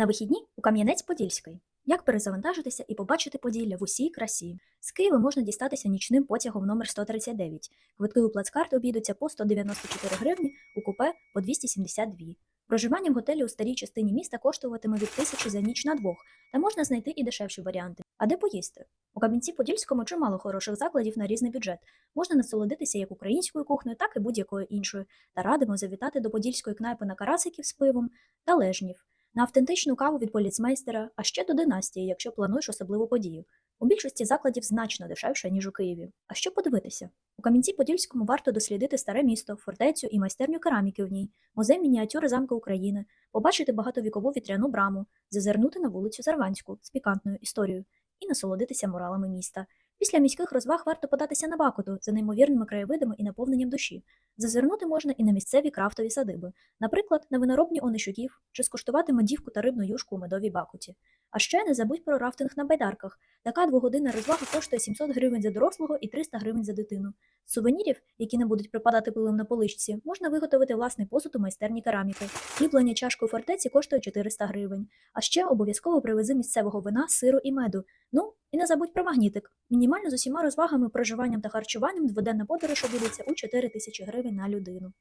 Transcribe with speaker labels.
Speaker 1: На вихідні у Кам'янець-Подільський. Як перезавантажитися і побачити Поділля в усій красі? З Києва можна дістатися нічним потягом номер 139. Квитки у плацкарти обійдуться по 194 гривні, у купе по 272. Проживання в готелі у старій частині міста коштуватиме від тисячі за ніч на двох, та можна знайти і дешевші варіанти. А де поїсти? У Кам'янці-Подільському чимало хороших закладів на різний бюджет. Можна насолодитися як українською кухнею, так і будь-якою іншою. Та радимо завітати до подільської кнайпи на карасиків з пивом та лежнів, на автентичну каву від поліцмейстера, а ще до династії, якщо плануєш особливу подію. У більшості закладів значно дешевше, ніж у Києві. А що подивитися? У Кам'янці-Подільському варто дослідити старе місто, фортецю і майстерню кераміки в ній, музей мініатюри замку України, побачити багатовікову вітряну браму, зазирнути на вулицю Зарванську з пікантною історією і насолодитися муралами міста. Після міських розваг варто податися на Бакуту за неймовірними краєвидами і наповненням душі. Зазирнути можна і на місцеві крафтові садиби, наприклад, на виноробні Онищуків чи скуштувати медівку та рибну юшку у медовій Бакуті. А ще не забудь про рафтинг на байдарках. Така двогодинна розвага коштує 700 гривень за дорослого і 300 гривень за дитину. Сувенірів, які не будуть припадати пилом на поличці, можна виготовити власний посуд у майстерні кераміки. Ліплення чашки у фортеці коштує 400 гривень. А ще обов'язково привези місцевого вина, сиру і меду. Ну і не забудь про магнітик. Мінімально з усіма розвагами, проживанням та харчуванням дводенна подорож обійдеться у 4 тисячі гривень на людину.